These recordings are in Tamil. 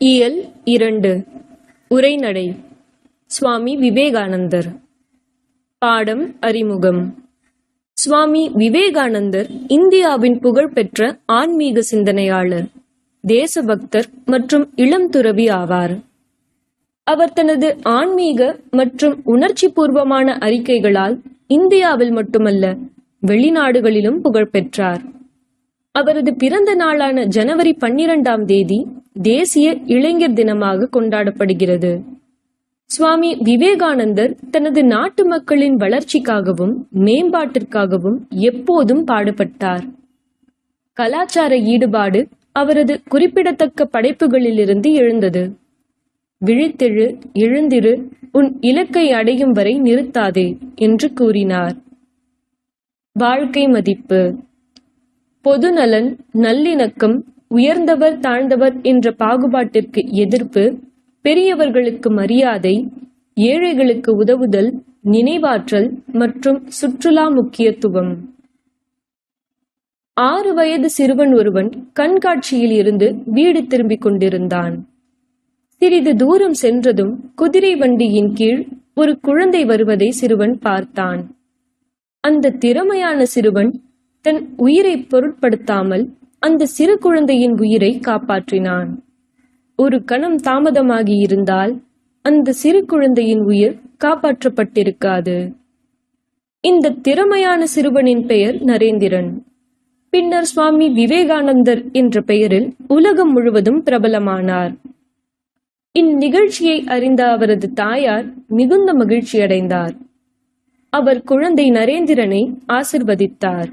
இயல் இரண்டு. உரைநடை. சுவாமி விவேகானந்தர். பாடம் அறிமுகம். சுவாமி விவேகானந்தர் இந்தியாவின் புகழ்பெற்ற ஆன்மீக சிந்தனையாளர் தேசபக்தர் மற்றும் இளம் துறவி ஆவார். அவர் தனது ஆன்மீக மற்றும் உணர்ச்சி பூர்வமான அறிக்கைகளால் இந்தியாவில் மட்டுமல்ல வெளிநாடுகளிலும் புகழ் பெற்றார் அவரது பிறந்த நாளான ஜனவரி பன்னிரண்டாம் தேதி தேசிய இளைஞர் தினமாக கொண்டாடப்படுகிறது. சுவாமி விவேகானந்தர் தனது நாட்டு மக்களின் வளர்ச்சிக்காகவும் மேம்பாட்டிற்காகவும் எப்போதும் பாடுபட்டார். கலாச்சார ஈடுபாடு அவரது குறிப்பிடத்தக்க படைப்புகளிலிருந்து எழுந்தது. விழித்தெழு எழுந்திரு உன் இலக்கை அடையும் வரை நிறுத்தாதே என்று கூறினார். வாழ்க்கை மதிப்பு. பொதுநலன் நல்லிணக்கம் உயர்ந்தவர் தாழ்ந்தவர் என்ற பாகுபாட்டிற்கு எதிர்ப்பு பெரியவர்களுக்கு மரியாதை ஏழைகளுக்கு உதவுதல் நினைவாற்றல் மற்றும் சுற்றுலா முக்கியத்துவம். ஆறு வயது சிறுவன் ஒருவன் கண்காட்சியில் இருந்து வீடு திரும்பிக் கொண்டிருந்தான். சிறிது தூரம் சென்றதும் குதிரை வண்டியின் கீழ் ஒரு குழந்தை வருவதை சிறுவன் பார்த்தான். அந்த திறமையான சிறுவன் தன் உயிரை பொருட்படுத்தாமல் அந்த சிறு குழந்தையின் உயிரை காப்பாற்றினான். ஒரு கணம் தாமதமாகி இருந்தால் அந்த சிறு குழந்தையின் உயிர் காப்பாற்றப்பட்டிருக்காது. இந்த திறமையான சிறுவனின் பெயர் நரேந்திரன். பின்னர் சுவாமி விவேகானந்தர் என்ற பெயரில் உலகம் முழுவதும் பிரபலமானார். இந்நிகழ்ச்சியை அறிந்த அவரது தாயார் மிகுந்த மகிழ்ச்சி அடைந்தார். அவர் குழந்தை நரேந்திரனை ஆசிர்வதித்தார்.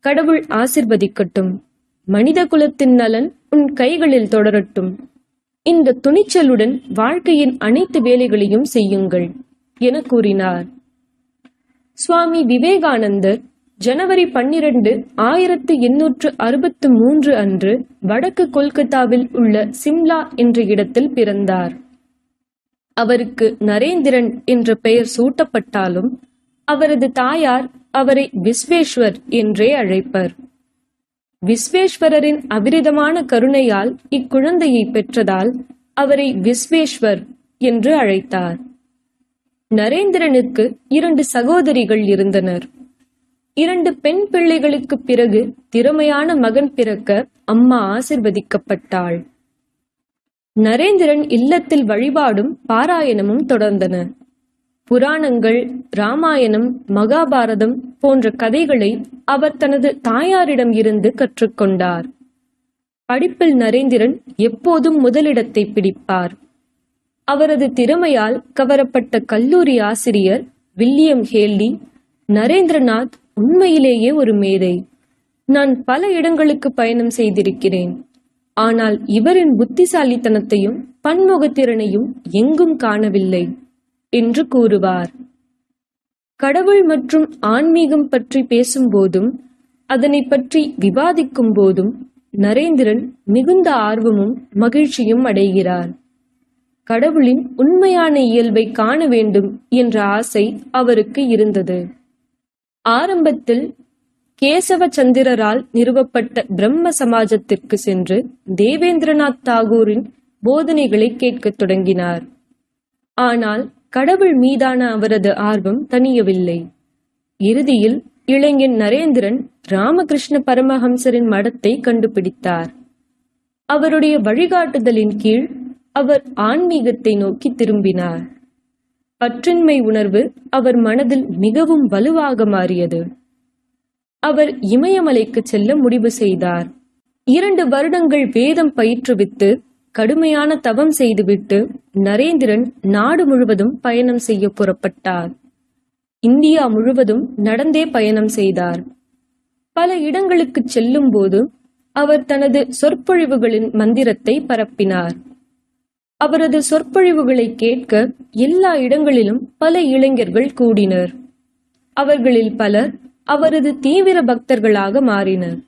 கடவுள் ஆசிர்வதிக்கட்டும். மனித குலத்தின் நலன் உன் கைகளில் தொடரட்டும். இந்த துணிச்சலுடன் வாழ்க்கையின் அனைத்து வேலைகளையும் செய்யுங்கள் என கூறினார். சுவாமி விவேகானந்தர் ஜனவரி பன்னிரண்டு ஆயிரத்து எண்ணூற்று அறுபத்து மூன்று அன்று வடக்கு கொல்கத்தாவில் உள்ள சிம்லா என்ற இடத்தில் பிறந்தார். அவருக்கு நரேந்திரன் என்ற பெயர் சூட்டப்பட்டாலும் அவரது தாயார் அவரை விஸ்வேஸ்வர் என்றே அழைப்பர். விஸ்வேஸ்வரரின் அபிரிதமான கருணையால் இக்குழந்தையை பெற்றதால் அவரை விஸ்வேஸ்வர் என்று அழைத்தார். நரேந்திரனுக்கு இரண்டு சகோதரிகள் இருந்தனர். இரண்டு பெண் பிள்ளைகளுக்கு பிறகு திறமையான மகன் பிறக்க அம்மா ஆசிர்வதிக்கப்பட்டாள். நரேந்திரன் இல்லத்தில் வழிபாடும் பாராயணமும் தொடர்ந்தன. புராணங்கள் ராமாயணம் மகாபாரதம் போன்ற கதைகளை அவர் தனது தாயாரிடம் இருந்து கற்றுக்கொண்டார். படிப்பில் நரேந்திரன் எப்போதும் முதலிடத்தை பிடிப்பார். அவரது திறமையால் கவரப்பட்ட கல்லூரி ஆசிரியர் வில்லியம் ஹேல்லி நரேந்திரநாத் உண்மையிலேயே ஒரு மேதை. நான் பல இடங்களுக்கு பயணம் செய்திருக்கிறேன். ஆனால் இவரின் புத்திசாலித்தனத்தையும் பன்முகத்திறனையும் எங்கும் காணவில்லை. என்று கூறுவார். கடவுள் மற்றும் ஆன்மீகம் பற்றி பேசும்போதும் அதனை பற்றி விவாதிக்கும் போதும் நரேந்திரன் மிகுந்த ஆர்வமும் மகிழ்ச்சியும் அடைகிறார். கடவுளின் உண்மையான இயல்பை காண வேண்டும் என்ற ஆசை அவருக்கு இருந்தது. ஆரம்பத்தில் கேசவ சந்திரரால் நிறுவப்பட்ட பிரம்ம சமாஜத்திற்கு சென்று தேவேந்திரநாத் தாகூரின் போதனைகளை கேட்கத் தொடங்கினார். ஆனால் கடவுள் மீதான அவரது ஆர்வம் தணியவில்லை. இறுதியில் இளைஞன் நரேந்திரன் ராமகிருஷ்ண பரமஹம்சரின் மடத்தை கண்டுபிடித்தார். அவருடைய வழிகாட்டுதலின் கீழ் அவர் ஆன்மீகத்தை நோக்கி திரும்பினார். பற்றின்மை உணர்வு அவர் மனதில் மிகவும் வலுவாக மாறியது. அவர் இமயமலைக்கு செல்ல முடிவு செய்தார். இரண்டு வருடங்கள் வேதம் பயிற்றுவித்து கடுமையான தவம் செய்துவிட்டு நரேந்திரன் நாடு முழுவதும் பயணம் செய்ய புறப்பட்டார். இந்தியா முழுவதும் நடந்தே பயணம் செய்தார். பல இடங்களுக்கு செல்லும் போது அவர் தனது சொற்பொழிவுகளின் மந்திரத்தை பரப்பினார். அவரது சொற்பொழிவுகளை கேட்க எல்லா இடங்களிலும் பல இளைஞர்கள் கூடினர். அவர்களில் பலர் அவரது தீவிர பக்தர்களாக மாறினர்.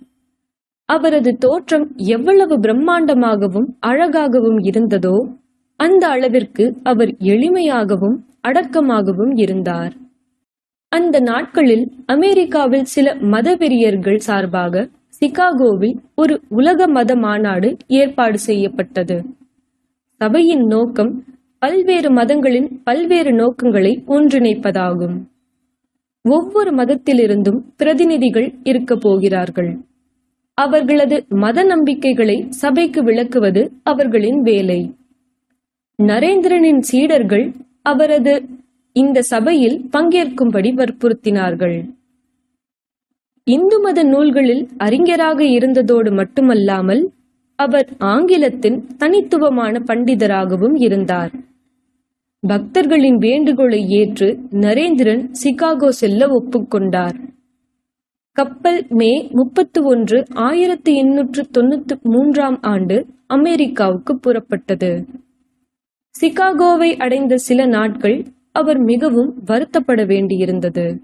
அவரது தோற்றம் எவ்வளவு பிரம்மாண்டமாகவும் அழகாகவும் இருந்ததோ அந்த அளவிற்கு அவர் எளிமையாகவும் அடக்கமாகவும் இருந்தார். அந்த நாட்களில் அமெரிக்காவில் சில மதவெறியர்கள் சார்பாக சிகாகோவில் ஒரு உலக மத மாநாடு ஏற்பாடு செய்யப்பட்டது. சபையின் நோக்கம் பல்வேறு மதங்களின் பல்வேறு நோக்கங்களை ஒன்றிணைப்பதாகும். ஒவ்வொரு மதத்திலிருந்தும் பிரதிநிதிகள் இருக்கப் போகிறார்கள். அவர்களது மத நம்பிக்கைகளை சபைக்கு விளக்குவது அவர்களின் வேலை. நரேந்திரனின் சீடர்கள் அவரது இந்த சபையில் பங்கேற்கும்படி வற்புறுத்தினார்கள். இந்து மத நூல்களில் அறிஞராக இருந்ததோடு மட்டுமல்லாமல் அவர் ஆங்கிலத்தின் தனித்துவமான பண்டிதராகவும் இருந்தார். பக்தர்களின் வேண்டுகோளை ஏற்று நரேந்திரன் சிகாகோ செல்ல ஒப்புக்கொண்டார். கப்பல் மே முப்பத்து ஒன்று ஆயிரத்தி எண்ணூற்று தொண்ணூத்தி மூன்றாம் ஆண்டு அமெரிக்காவுக்கு புறப்பட்டது. சிகாகோவை அடைந்த சில நாட்கள் அவர் மிகவும் வருத்தப்பட வேண்டியிருந்தது.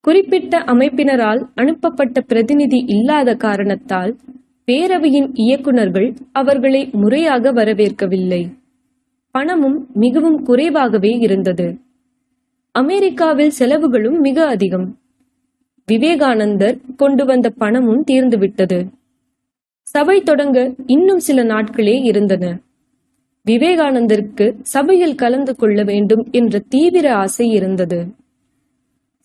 குறிப்பிட்ட அமைப்பினரால் அனுப்பப்பட்ட பிரதிநிதி இல்லாத காரணத்தால் பேரவையின் இயக்குநர்கள் அவர்களை முறையாக வரவேற்கவில்லை. பணமும் மிகவும் குறைவாகவே இருந்தது. அமெரிக்காவில் செலவுகளும் மிக அதிகம். விவேகானந்தர் கொண்டு வந்த பணமும் தீர்ந்துவிட்டது. சபை தொடங்க இன்னும் சில நாட்களே இருந்தன. விவேகானந்தருக்கு சபையில் கலந்து கொள்ள வேண்டும் என்ற தீவிர ஆசை இருந்தது.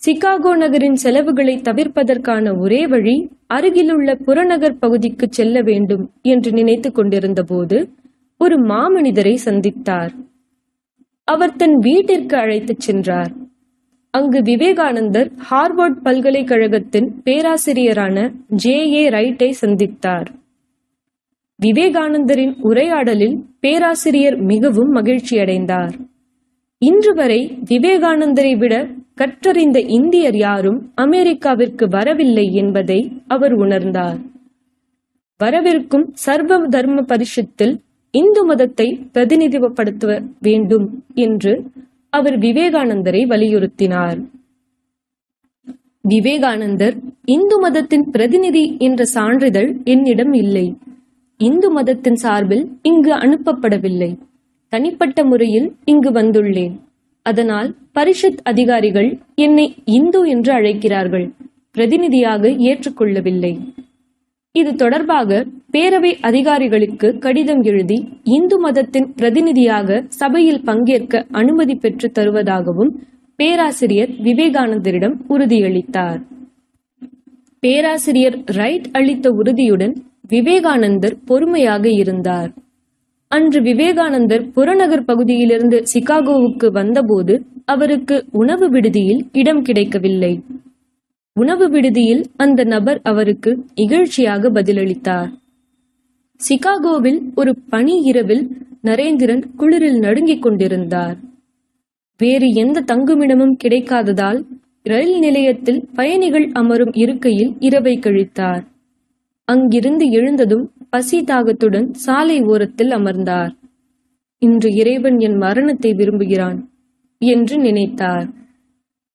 சிகாகோ நகரின் செலவுகளை தவிர்ப்பதற்கான ஒரே வழி அருகிலுள்ள புறநகர் பகுதிக்கு செல்ல வேண்டும் என்று நினைத்துக் கொண்டிருந்த போது ஒரு மாமனிதரை சந்தித்தார். அவர் தன் வீட்டிற்கு அழைத்துச் சென்றார். அங்கு விவேகானந்தர் ஹார்வர்ட் பல்கலைக்கழகத்தின் பேராசிரியரான ஜே ஏ ரைட்டை சந்தித்தார். விவேகானந்தரின் உரையாடலில் பேராசிரியர் மிகவும் மகிழ்ச்சியடைந்தார். இன்று வரை விவேகானந்தரை விட கற்றறிந்த இந்தியர் யாரும் அமெரிக்காவிற்கு வரவில்லை என்பதை அவர் உணர்ந்தார். வரவிருக்கும் சர்வ தர்ம பரிஷத்தில் இந்து மதத்தை பிரதிநிதித்துவப்படுத்த வேண்டும் என்று அவர் விவேகானந்தரை வலியுறுத்தினார். விவேகானந்தர் இந்து மதத்தின் பிரதிநிதி என்ற சான்றிதழ் என்னிடம் இல்லை. இந்து மதத்தின் சார்பில் இங்கு அனுப்பப்படவில்லை. தனிப்பட்ட முறையில் இங்கு வந்துள்ளேன். அதனால் பரிஷத் அதிகாரிகள் என்னை இந்து என்று அழைக்கிறார்கள். பிரதிநிதியாக ஏற்றுக்கொள்ளவில்லை. இது தொடர்பாக பேரவை அதிகாரிகளுக்கு கடிதம் எழுதி இந்து மதத்தின் பிரதிநிதியாக சபையில் பங்கேற்க அனுமதி பெற்று தருவதாகவும் பேராசிரியர் விவேகானந்தரிடம் உறுதியளித்தார். பேராசிரியர் ரைட் அளித்த உறுதியுடன் விவேகானந்தர் பொறுமையாக இருந்தார். அன்று விவேகானந்தர் புறநகர் பகுதியிலிருந்து சிகாகோவுக்கு வந்தபோது அவருக்கு உணவு விடுதியில் இடம் கிடைக்கவில்லை. உணவு விடுதியில் அந்த நபர் அவருக்கு இகழ்ச்சியாக பதிலளித்தார். சிகாகோவில் ஒரு பனி இரவில் நரேந்திரன் குளிரில் நடுங்கிக் கொண்டிருந்தார். வேறு எந்த தங்குமிடமும் கிடைக்காததால் ரயில் நிலையத்தில் பயணிகள் அமரும் இருக்கையில் இரவை கழித்தார். அங்கிருந்து எழுந்ததும் பசி தாகத்துடன் சாலை ஓரத்தில் அமர்ந்தார். இன்று இறைவன் என் மரணத்தை விரும்புகிறான் என்று நினைத்தார்.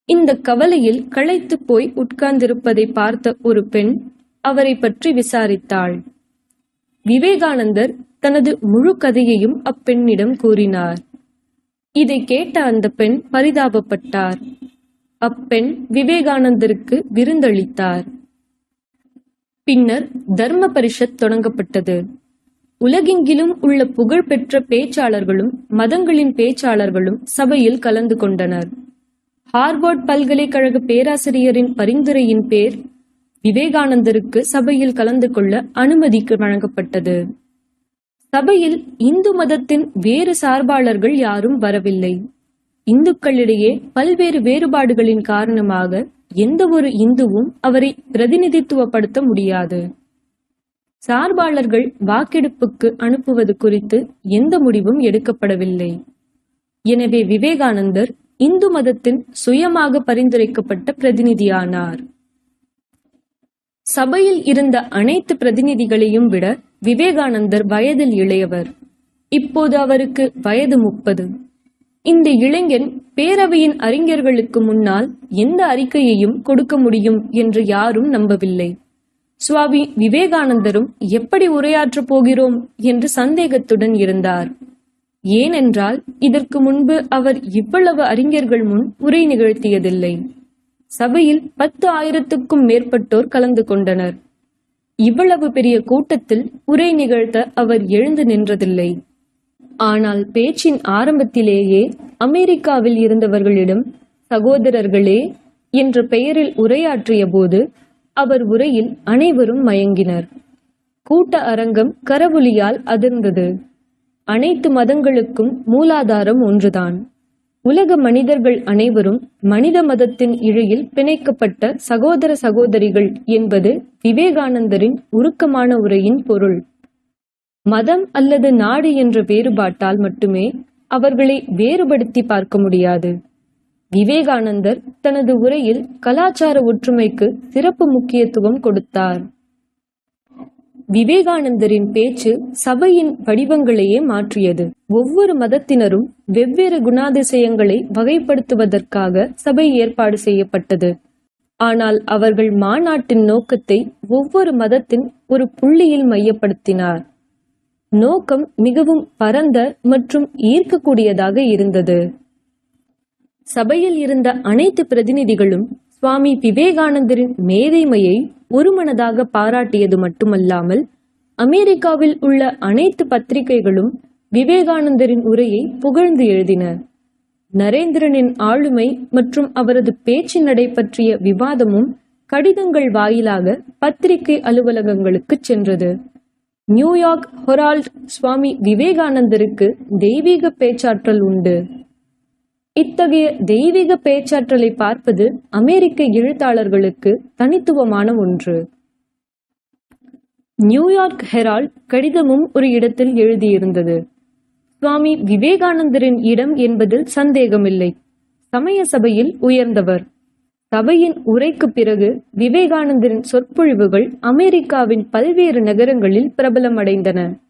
இந்த கவலையில் களைத்து போய் உட்கார்ந்திருப்பதை பார்த்த ஒரு பெண் அவரை பற்றி விசாரித்தாள். விவேகானந்தர் தனது முழு கதையையும் அப்பெண்ணிடம் கூறினார். இதை கேட்ட அந்த பெண் பரிதாபப்பட்டார். அப்பெண் விவேகானந்தருக்கு விருந்தளித்தார். பின்னர் தர்ம பரிஷத் தொடங்கப்பட்டது. உலகெங்கிலும் உள்ள புகழ்பெற்ற பேச்சாளர்களும் மதங்களின் பேச்சாளர்களும் சபையில் கலந்து கொண்டனர். ஹார்வர்ட் பல்கலைக்கழக பேராசிரியரின் பரிந்துரையின் பேர் விவேகானந்தருக்கு சபையில் கலந்து கொள்ள அனுமதிக்கு வழங்கப்பட்டது. சபையில் இந்து மதத்தின் வேறு சார்பாளர்கள் யாரும் வரவில்லை. இந்துக்களிடையே பல்வேறு வேறுபாடுகளின் காரணமாக எந்த ஒரு இந்துவும் அவரை பிரதிநிதித்துவப்படுத்த முடியாது. சார்பாளர்கள் வாக்கெடுப்புக்கு அனுப்புவது குறித்து எந்த முடிவும் எடுக்கப்படவில்லை. எனவே விவேகானந்தர் இந்து மதத்தின் சுயமாக பரிந்துரைக்கப்பட்ட பிரதிநிதியானார். சபையில் இருந்த அனைத்து பிரதிநிதிகளையும் விட விவேகானந்தர் வயதில் இளையவர். இப்போது அவருக்கு வயது முப்பது. இந்த இளைஞன் பேரவையின் அறிஞர்களுக்கு முன்னால் எந்த அறிக்கையையும் கொடுக்க முடியும் என்று யாரும் நம்பவில்லை. சுவாமி விவேகானந்தரும் எப்படி உரையாற்றப் போகிறோம்? என்று சந்தேகத்துடன் இருந்தார். ஏனென்றால் இதற்கு முன்பு அவர் இவ்வளவு அறிஞர்கள் முன் உரை நிகழ்த்தியதில்லை. சபையில் பத்து ஆயிரத்துக்கும் மேற்பட்டோர் கலந்து கொண்டனர். இவ்வளவு பெரிய கூட்டத்தில் உரை நிகழ்த்த அவர் எழுந்து நின்றதில்லை. ஆனால் பேச்சின் ஆரம்பத்திலேயே அமெரிக்காவில் இருந்தவர்களிடம் சகோதரர்களே என்ற பெயரில் உரையாற்றிய போது அவர் உரையில் அனைவரும் மயங்கினர். கூட்ட அரங்கம் கரவொலியால் அதிர்ந்தது. அனைத்து மதங்களுக்கும் மூலாதாரம் ஒன்றுதான். உலக மனிதர்கள் அனைவரும் மனித மதத்தின் இழையில் பிணைக்கப்பட்ட சகோதர சகோதரிகள் என்பது விவேகானந்தரின் உருக்கமான உரையின் பொருள். மதம் அல்லது நாடு என்ற வேறுபாட்டால் மட்டுமே அவர்களை வேறுபடுத்தி பார்க்க முடியாது. விவேகானந்தர் தனது உரையில் கலாச்சார ஒற்றுமைக்கு சிறப்பு முக்கியத்துவம் கொடுத்தார். விவேகானந்தரின் பேச்சு சபையின் வடிவங்களையே மாற்றியது. ஒவ்வொரு மதத்தினரும் வெவ்வேறு குணாதிசயங்களை வகைப்படுத்துவதற்காக சபை ஏற்பாடு செய்யப்பட்டது. ஆனால் அவர்கள் மாநாட்டின் நோக்கத்தை ஒவ்வொரு மதத்தின் ஒரு புள்ளியில் மையப்படுத்தினார். நோக்கம் மிகவும் பரந்த மற்றும் ஈர்க்கக்கூடியதாக இருந்தது. சபையில் இருந்த அனைத்து பிரதிநிதிகளும் சுவாமி விவேகானந்தரின் மேதைமையை ஒருமனதாக பாராட்டியது மட்டுமல்லாமல் அமெரிக்காவில் உள்ள அனைத்து பத்திரிகைகளும் விவேகானந்தரின் உரையை புகழ்ந்து எழுதின. நரேந்திரனின் ஆளுமை மற்றும் அவரது பேச்சு நடை பற்றிய விவாதமும் கடிதங்கள் வாயிலாக பத்திரிகை அலுவலகங்களுக்கு சென்றது. நியூயார்க் ஹொரால்ட் சுவாமி விவேகானந்தருக்கு தெய்வீக பேச்சாற்றல் உண்டு. இத்தகைய தெய்வீக பேச்சாற்றலை பார்ப்பது அமெரிக்க எழுத்தாளர்களுக்கு தனித்துவமான ஒன்று. நியூயார்க் ஹெரால்ட் கடிதமும் ஒரு இடத்தில் எழுதியிருந்தது. சுவாமி விவேகானந்தரின் இடம் என்பதில் சந்தேகமில்லை. சமய சபையில் உயர்ந்தவர். சபையின் உரைக்கு பிறகு விவேகானந்தரின் சொற்பொழிவுகள் அமெரிக்காவின் பல்வேறு நகரங்களில் பிரபலமடைந்தன.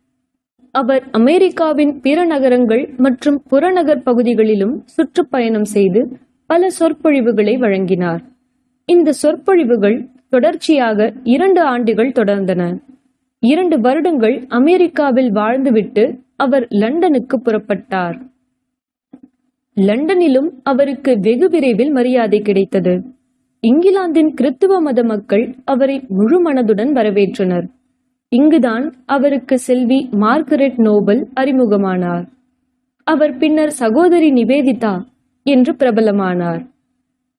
அவர் அமெரிக்காவின் பிற நகரங்கள் மற்றும் புறநகர் பகுதிகளிலும் சுற்றுப்பயணம் செய்து பல சொற்பொழிவுகளை வழங்கினார். இந்த சொற்பொழிவுகள் தொடர்ச்சியாக இரண்டு ஆண்டுகள் தொடர்ந்தன. இரண்டு வருடங்கள் அமெரிக்காவில் வாழ்ந்துவிட்டு அவர் லண்டனுக்கு புறப்பட்டார். லண்டனிலும் அவருக்கு வெகு விரைவில் மரியாதை கிடைத்தது. இங்கிலாந்தின் கிறித்துவ மத மக்கள் அவரை முழு மனதுடன் வரவேற்றனர். இங்குதான் அவருக்கு செல்வி மார்கரெட் நோபல் அறிமுகமானார். அவர் பின்னர் சகோதரி நிவேதிதா என்று பிரபலமானார்.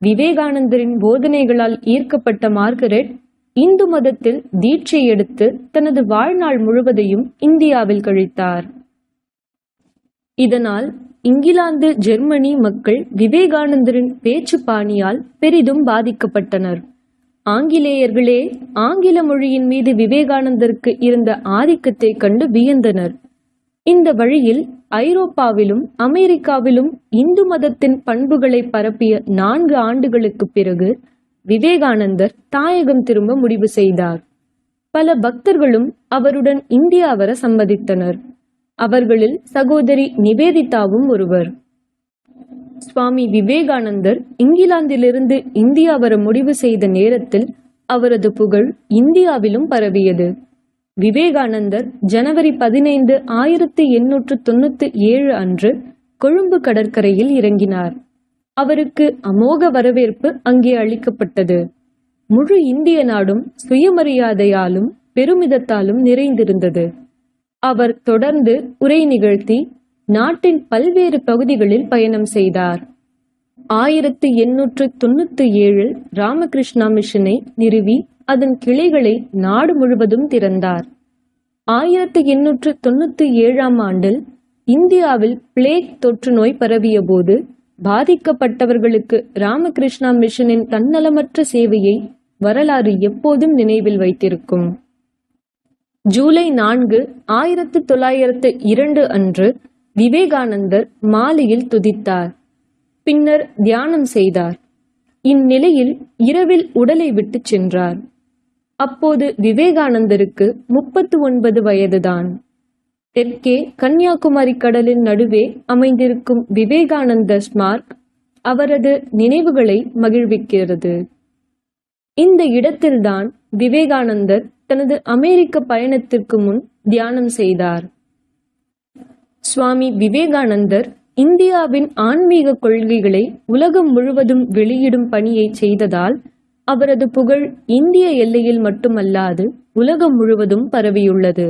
விவேகானந்தரின் போதனைகளால் ஈர்க்கப்பட்ட மார்கரெட் இந்து மதத்தில் தீட்சை எடுத்து தனது வாழ்நாள் முழுவதையும் இந்தியாவில் கழித்தார். இதனால் இங்கிலாந்து ஜெர்மனி மக்கள் விவேகானந்தரின் பேச்சு பாணியால் பெரிதும் பாதிக்கப்பட்டனர். ஆங்கிலேயர்களே ஆங்கில மொழியின் மீது விவேகானந்தருக்கு இருந்த ஆதிக்கத்தை கண்டு வியந்தனர். இந்த வழியில் ஐரோப்பாவிலும் அமெரிக்காவிலும் இந்து மதத்தின் பண்புகளை பரப்பிய நான்கு ஆண்டுகளுக்கு பிறகு விவேகானந்தர் தாயகம் திரும்ப முடிவு செய்தார். பல பக்தர்களும் அவருடன் இந்தியா வர சம்மதித்தனர். அவர்களில் சகோதரி நிவேதிதாவும் ஒருவர். சுவாமி விவேகானந்தர் இங்கிலாந்திலிருந்து இந்தியா வர முடிவு செய்த நேரத்தில் அவரது புகழ் இந்தியாவிலும் பரவியது. விவேகானந்தர் ஜனவரி பதினைந்து ஆயிரத்தி எண்ணூற்று தொண்ணூத்தி ஏழு அன்று கொழும்பு கடற்கரையில் இறங்கினார். அவருக்கு அமோக வரவேற்பு அங்கே அளிக்கப்பட்டது. முழு இந்திய நாடும் சுயமரியாதையாலும் பெருமிதத்தாலும் நிறைந்திருந்தது. அவர் தொடர்ந்து உரை நிகழ்த்தி நாட்டின் பல்வேறு பகுதிகளில் பயணம் செய்தார். ஆயிரத்தி எண்ணூற்று தொண்ணூத்தி ஏழில் ராமகிருஷ்ணா மிஷனை நிறுவி அதன் கிளைகளை நாடு முழுவதும் திறந்தார். ஆயிரத்தி எண்ணூற்று தொண்ணூத்தி ஏழாம் ஆண்டில் இந்தியாவில் பிளேக் தொற்று நோய் பரவிய போது பாதிக்கப்பட்டவர்களுக்கு ராமகிருஷ்ணா மிஷனின் தன்னலமற்ற சேவையை வரலாறு எப்போதும் நினைவில் வைத்திருக்கும். ஜூலை நான்கு ஆயிரத்து தொள்ளாயிரத்து இரண்டு அன்று விவேகானந்தர் மாலையில் துதித்தார். பின்னர் தியானம் செய்தார். இந்நிலையில் இரவில் உடலை விட்டுச் சென்றார். அப்போது விவேகானந்தருக்கு முப்பத்து ஒன்பது வயதுதான். தெற்கே கன்னியாகுமரி கடலின் நடுவே அமைந்திருக்கும் விவேகானந்த ஸ்மார்க் அவரது நினைவுகளை மகிழ்விக்கிறது. இந்த இடத்தில்தான் விவேகானந்தர் தனது அமெரிக்க பயணத்திற்கு முன் தியானம் செய்தார். சுவாமி விவேகானந்தர் இந்தியாவின் ஆன்மீக கொள்கைகளை உலகம் முழுவதும் வெளியிடும் பணியை செய்ததால் அவரது புகழ் இந்திய எல்லையில் மட்டுமல்லாது உலகம் முழுவதும் பரவியுள்ளது.